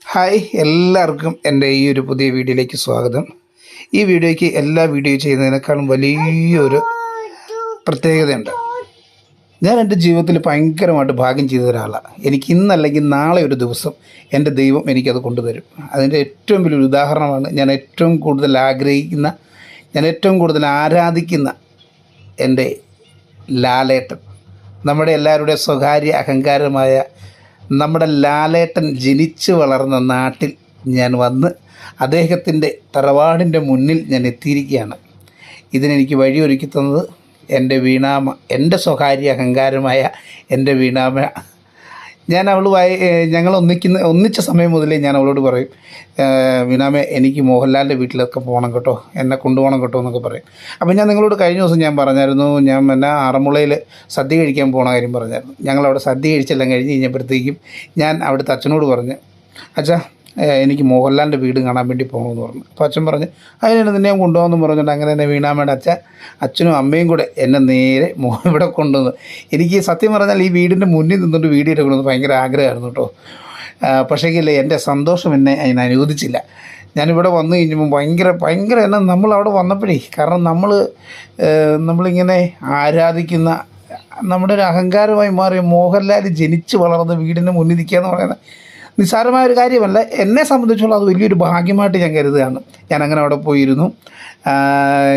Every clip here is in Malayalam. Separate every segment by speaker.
Speaker 1: ഹായ് എല്ലാവർക്കും എന്റെ ഈ ഒരു പുതിയ വീഡിയോയിലേക്ക് സ്വാഗതം. ഈ വീഡിയോയ്ക്ക് എല്ലാ വീഡിയോ ചെയ്യുന്നതിനേക്കാളും വലിയൊരു പ്രത്യേകതയുണ്ട്. ഞാൻ എന്റെ ജീവിതത്തിൽ ഭയങ്കരമായിട്ട് ഭാഗ്യം ചെയ്ത ഒരാളാണ് എനിക്ക് ഇന്നല്ലെങ്കിൽ നാളെ ഒരു ദിവസം എന്റെ ദൈവം എനിക്കത് കൊണ്ടുതരും. അതിന്റെ ഏറ്റവും വലിയൊരു ഉദാഹരണമാണ് ഞാൻ ഏറ്റവും കൂടുതൽ ആഗ്രഹിക്കുന്ന ഞാൻ ഏറ്റവും കൂടുതൽ ആരാധിക്കുന്ന എന്റെ ലാലേട്ടൻ. നമ്മുടെ എല്ലാവരുടെ സ്വകാര്യ അഹങ്കാരമായ നമ്മുടെ ലാലേട്ടൻ ജനിച്ചു വളർന്ന നാട്ടിൽ ഞാൻ വന്ന് അദ്ദേഹത്തിന്റെ തറവാടിന്റെ മുന്നിൽ ഞാൻ എത്തിയിരിക്കുകയാണ്. ഇതിനെനിക്ക് വഴിയൊരുക്കി തന്നത് എന്റെ വീണാമ എന്റെ സ്വകാര്യ അഹങ്കാരമായ എന്റെ വീണാമ ഞാൻ അവളുമായി ഞങ്ങൾ ഒന്നിക്കുന്ന ഒന്നിച്ച സമയം മുതലേ ഞാൻ അവളോട് പറയും വിനാമെ എനിക്ക് മോഹൻലാലിന്റെ വീട്ടിലൊക്കെ പോകണം കേട്ടോ എന്നെ കൊണ്ടുപോകണം കേട്ടോ എന്നൊക്കെ പറയും. അപ്പോൾ ഞാൻ നിങ്ങളോട് കഴിഞ്ഞ ദിവസം ഞാൻ പറഞ്ഞായിരുന്നു ഞാൻ പിന്നെ ആറന്മുളയിൽ സദ്യ കഴിക്കാൻ പോണ കാര്യം പറഞ്ഞായിരുന്നു. ഞങ്ങളവിടെ സദ്യ കഴിച്ചെല്ലാം കഴിഞ്ഞ് കഴിഞ്ഞപ്പോഴത്തേക്കും ഞാൻ അവിടുത്തെ അച്ഛനോട് പറഞ്ഞു അച്ഛാ എനിക്ക് മോഹൻലാലിന്റെ വീട് കാണാൻ വേണ്ടി പോകണമെന്ന് പറഞ്ഞു. അപ്പോൾ അച്ഛൻ പറഞ്ഞു അതിനെ നിന്നെ കൊണ്ടുപോകുമെന്ന് കൊണ്ടുപോകാമെന്ന് പറഞ്ഞിട്ട് അങ്ങനെ തന്നെ വീണാമ്മയുടെ അച്ഛൻ അച്ഛനും അമ്മയും കൂടെ എന്നെ നേരെ മോഹൻ ഇവിടെ കൊണ്ടുവന്നു. എനിക്ക് സത്യം പറഞ്ഞാൽ ഈ വീടിന്റെ മുന്നിൽ നിന്നുകൊണ്ട് വീഡിയോ എടുക്കണമെന്ന് ഭയങ്കര ആഗ്രഹമായിരുന്നു കേട്ടോ. പക്ഷേങ്കിൽ എന്റെ സന്തോഷം എന്നെ അതിന് അനുവദിച്ചില്ല. ഞാനിവിടെ വന്നു കഴിഞ്ഞപ്പോൾ ഭയങ്കര ഭയങ്കര എന്നെ നമ്മൾ അവിടെ വന്നപ്പോഴേ കാരണം നമ്മൾ നമ്മളിങ്ങനെ ആരാധിക്കുന്ന നമ്മുടെ ഒരു അഹങ്കാരമായി മാറിയ മോഹൻലാൽ ജനിച്ച് വളർന്ന വീടിന്റെ മുന്നിൽ നിൽക്കുക എന്ന് പറയുന്നത് നിസ്സാരമായ ഒരു കാര്യമല്ല. എന്നെ സംബന്ധിച്ചുള്ള അത് വലിയൊരു ഭാഗ്യമായിട്ട് ഞാൻ കരുതുകയാണ്. ഞാൻ അങ്ങനെ അവിടെ പോയിരുന്നു.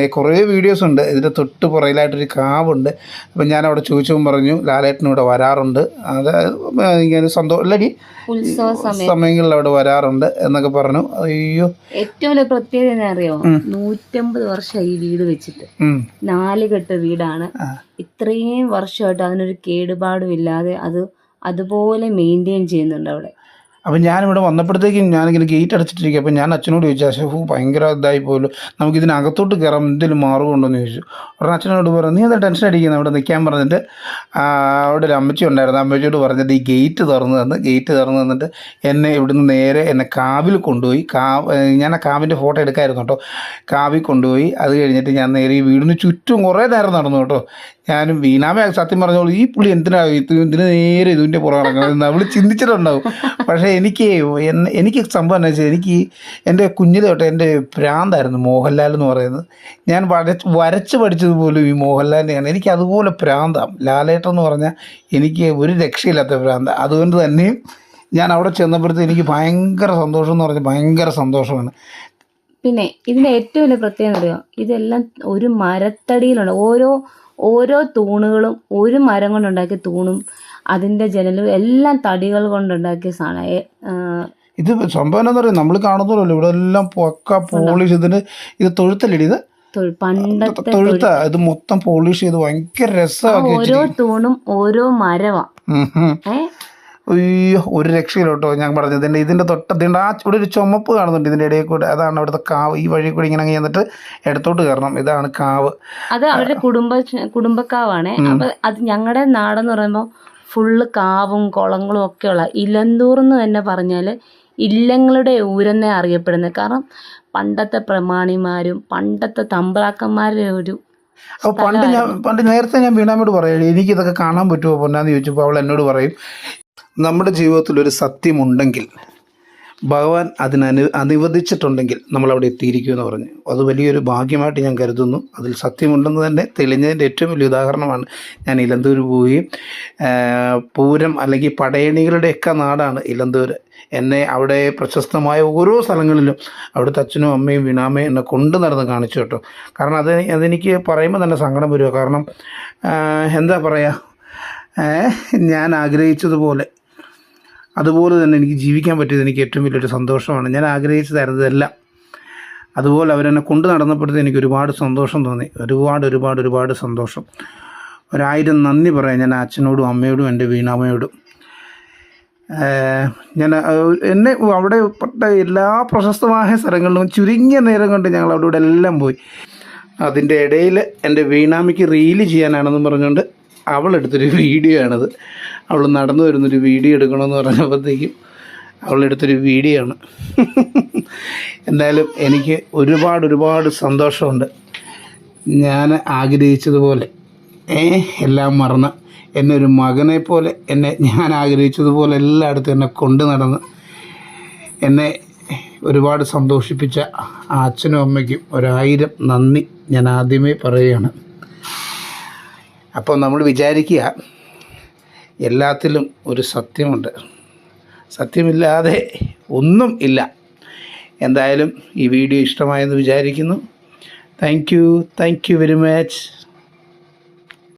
Speaker 1: കുറേ വീഡിയോസ് ഉണ്ട്. ഇതിന്റെ തൊട്ട് പുറയിലായിട്ടൊരു കാവുണ്ട്. അപ്പം ഞാൻ അവിടെ ചോദിച്ചും പറഞ്ഞു ലാലേട്ടൻ ഇവിടെ വരാറുണ്ട്. അത് ഇങ്ങനെ സന്തോഷം അല്ലടി സമയങ്ങളിൽ അവിടെ വരാറുണ്ട് എന്നൊക്കെ പറഞ്ഞു. അയ്യോ.
Speaker 2: ഏറ്റവും വലിയ പ്രത്യേകത അറിയാമോ അറിയോ നൂറ്റമ്പത് വർഷം ഈ വീട് വെച്ചിട്ട്.
Speaker 1: നാലുകെട്ട്
Speaker 2: നാല് കെട്ട് വീടാണ്. ഇത്രയും വർഷമായിട്ട് അതിനൊരു കേടുപാടും ഇല്ലാതെ അത് അതുപോലെ മെയിന്റെയിൻ ചെയ്യുന്നുണ്ട് അവിടെ.
Speaker 1: അപ്പം ഞാനിവിടെ വന്നപ്പോഴത്തേക്കും ഞാനിങ്ങനെ ഗേറ്റ് അടച്ചിട്ടിരിക്കുക അപ്പം ഞാൻ അച്ഛനോട് ചോദിച്ചു അശോകു ഭയങ്കര ഇതായി പോലും നമുക്ക് ഇതിനകത്തോട്ട് കയറാം എന്തെങ്കിലും മാർഗമുണ്ടോ എന്ന് ചോദിച്ചു. ഉടനെ അച്ഛനോട് പറഞ്ഞു നീ എന്താ ടെൻഷൻ അടിക്കുന്നത് അവിടെ നിൽക്കാൻ പറഞ്ഞിട്ട് അവിടെ ഒരു അമ്മച്ചി ഉണ്ടായിരുന്നു. അമ്മച്ചിയോട് പറഞ്ഞിട്ട് ഈ ഗേറ്റ് തുറന്ന് തന്ന് ഗേറ്റ് തുറന്ന് തന്നിട്ട് എന്നെ ഇവിടുന്ന് നേരെ എന്നെ കാവിൽ കൊണ്ടുപോയി കാവ് ഞാൻ ആ കാവിന്റെ ഫോട്ടോ എടുക്കായിരുന്നു കേട്ടോ. കാവിൽ കൊണ്ടുപോയി അത് കഴിഞ്ഞിട്ട് ഞാൻ നേരെ ഈ വീടിന് ചുറ്റും കുറേ നേരം നടന്നു കേട്ടോ. ഞാനും വീണാമ സത്യം പറഞ്ഞോളൂ ഈ പുള്ളി എന്തിനാ ഇത് ഇതിന് നേരെ ഇതിന്റെ പുറകെ നടക്കുന്നത് അവൾ ചിന്തിച്ചിട്ടുണ്ടാവും. പക്ഷേ എനിക്ക് എനിക്ക് സംഭവം എന്താ വെച്ചാൽ എനിക്ക് എന്റെ കുഞ്ഞിലെ തൊട്ട് എന്റെ പ്രാന്തായിരുന്നു മോഹൻലാൽ എന്ന് പറയുന്നത്. ഞാൻ വരച്ച് വരച്ച് പഠിച്ചത് പോലും ഈ മോഹൻലാലിനെയാണ് എനിക്ക് അതുപോലെ പ്രാന്തം. ലാലേട്ടൻ എന്ന് പറഞ്ഞാൽ എനിക്ക് ഒരു രക്ഷയില്ലാത്ത പ്രാന്തം. അതുകൊണ്ട് തന്നെയും ഞാൻ അവിടെ ചെന്നപ്പോഴത്തേക്ക് എനിക്ക് ഭയങ്കര സന്തോഷം എന്ന് പറഞ്ഞാൽ ഭയങ്കര സന്തോഷമാണ്.
Speaker 2: പിന്നെ ഇതിന്റെ ഏറ്റവും വലിയ പ്രത്യേകത അറിയോ? ഇതെല്ലാം ഒരു മരത്തടിയിലുണ്ട്. ഓരോ ഓരോ തൂണുകളും ഒരു മരം കൊണ്ടുണ്ടാക്കിയ തൂണും അതിന്റെ ജനലും എല്ലാം തടികൾ കൊണ്ടുണ്ടാക്കിയ സാധനം.
Speaker 1: ഇത് സംഭവം എന്താ പറയുക നമ്മൾ കാണുന്നല്ലോ ഇവിടെ എല്ലാം പൊക്ക പോളിഷ് ഇതിന് ഇത് തൊഴുത്തല്ലേ ഇത്?
Speaker 2: പണ്ടത്തെ
Speaker 1: തൊഴുത്ത ഇത് മൊത്തം പോളിഷ് ചെയ്ത് ഭയങ്കര രസമാക്കി
Speaker 2: ഓരോ തൂണും ഓരോ മരവാ.
Speaker 1: അയ്യോ ഒരു രക്ഷയില്ല കേട്ടോ ഞാൻ പറഞ്ഞത്. ഇതിന്റെ ഇതിന്റെ തൊട്ട് ഇതിന്റെ ആ ഇവിടെ ഒരു ചുമപ്പ് കാണുന്നുണ്ട് ഇതിന്റെ ഇടയിൽ കൂടെ. അതാണ് അവിടുത്തെ കാവ്. ഈ വഴി കൂടി ഇങ്ങനെ ചെന്നിട്ട് ഇടത്തോട്ട് കയറണം. ഇതാണ് കാവ്.
Speaker 2: അത് അവരുടെ കുടുംബ കുടുംബക്കാവാണ്. അപ്പം അത് ഞങ്ങളുടെ നാടെന്ന് പറയുമ്പോൾ ഫുള്ള് കാവും കുളങ്ങളും ഒക്കെയുള്ള ഇലന്തൂർ എന്ന് തന്നെ പറഞ്ഞാൽ ഇല്ലങ്ങളുടെ ഊരെന്നേ അറിയപ്പെടുന്നത്. കാരണം പണ്ടത്തെ പ്രമാണിമാരും പണ്ടത്തെ തമ്പ്രാക്കന്മാരുടെ ഒരു
Speaker 1: അപ്പോൾ പണ്ട് ഞാൻ പണ്ട് നേരത്തെ ഞാൻ വീണാമോട് പറയാം എനിക്കിതൊക്കെ കാണാൻ പറ്റുമോ? പൊന്നാന്ന് ചോദിച്ചപ്പോൾ അവൾ എന്നോട് പറയും നമ്മുടെ ജീവിതത്തിൽ ഒരു സത്യമുണ്ടെങ്കിൽ ഭഗവാൻ അതിനനു അനു അനുവദിച്ചിട്ടുണ്ടെങ്കിൽ നമ്മളവിടെ എത്തിയിരിക്കുമെന്ന് പറഞ്ഞു. അത് വലിയൊരു ഭാഗ്യമായിട്ട് ഞാൻ കരുതുന്നു. അതിൽ സത്യമുണ്ടെന്ന് തന്നെ തെളിഞ്ഞതിന്റെ ഏറ്റവും വലിയ ഉദാഹരണമാണ് ഞാൻ ഇലന്തൂർ പോയി പൂരം അല്ലെങ്കിൽ പടയണികളുടെയൊക്കെ നാടാണ് ഇലന്തൂർ എന്നെ അവിടെ പ്രശസ്തമായ ഓരോ സ്ഥലങ്ങളിലും അവിടുത്തെ അച്ഛനും അമ്മയും വിനാമയും എന്നെ കൊണ്ടു നടന്ന് കാണിച്ചു കേട്ടോ. കാരണം അത് അതെനിക്ക് പറയുമ്പോൾ തന്നെ സങ്കടം വരിക കാരണം എന്താ പറയുക ഞാൻ ആഗ്രഹിച്ചതുപോലെ അതുപോലെ തന്നെ എനിക്ക് ജീവിക്കാൻ പറ്റിയത് എനിക്ക് ഏറ്റവും വലിയൊരു സന്തോഷമാണ്. ഞാൻ ആഗ്രഹിച്ചതായിരുന്നു ഇതെല്ലാം. അതുപോലെ അവരെന്നെ കൊണ്ടു നടന്നപ്പോഴത്തെ എനിക്ക് ഒരുപാട് സന്തോഷം തോന്നി. ഒരുപാട് ഒരുപാട് ഒരുപാട് സന്തോഷം. ഒരായിരം നന്ദി പറയാം ഞാൻ അച്ഛനോടും അമ്മയോടും എന്റെ വീണാമ്മയോടും. ഞാൻ എന്നെ അവിടെ പെട്ട എല്ലാ പ്രശസ്തമായ സ്ഥലങ്ങളിലും ചുരുങ്ങിയ നേരം കൊണ്ട് ഞങ്ങൾ അവിടെ എല്ലാം പോയി. അതിന്റെ ഇടയിൽ എന്റെ വീണാമ്മയ്ക്ക് റീൽ ചെയ്യാനാണെന്ന് പറഞ്ഞുകൊണ്ട് അവൾ എടുത്തൊരു വീഡിയോ ആണത് അവൾ നടന്നു വരുന്നൊരു വീഡിയോ എടുക്കണമെന്ന് പറഞ്ഞപ്പോഴത്തേക്കും അവളെടുത്തൊരു വീഡിയോ ആണ് എന്തായാലും എനിക്ക് ഒരുപാട് ഒരുപാട് സന്തോഷമുണ്ട്. ഞാൻ ആഗ്രഹിച്ചതുപോലെ എല്ലാം മറന്ന് എന്നെ ഒരു മകനെ പോലെ എന്നെ ഞാൻ ആഗ്രഹിച്ചതുപോലെ എല്ലായിടത്തും എന്നെ കൊണ്ടു നടന്ന് എന്നെ ഒരുപാട് സന്തോഷിപ്പിച്ച അച്ഛനും അമ്മയ്ക്കും ഒരായിരം നന്ദി ഞാൻ ആദ്യമേ പറയുകയാണ്. അപ്പോൾ നമ്മൾ വിചാരിക്കുക എല്ലാത്തിലും ഒരു സത്യമുണ്ട്. സത്യമില്ലാതെ ഒന്നും ഇല്ല. എന്തായാലും ഈ വീഡിയോ ഇഷ്ടമായെന്ന് വിചാരിക്കുന്നു. Thank you thank you very much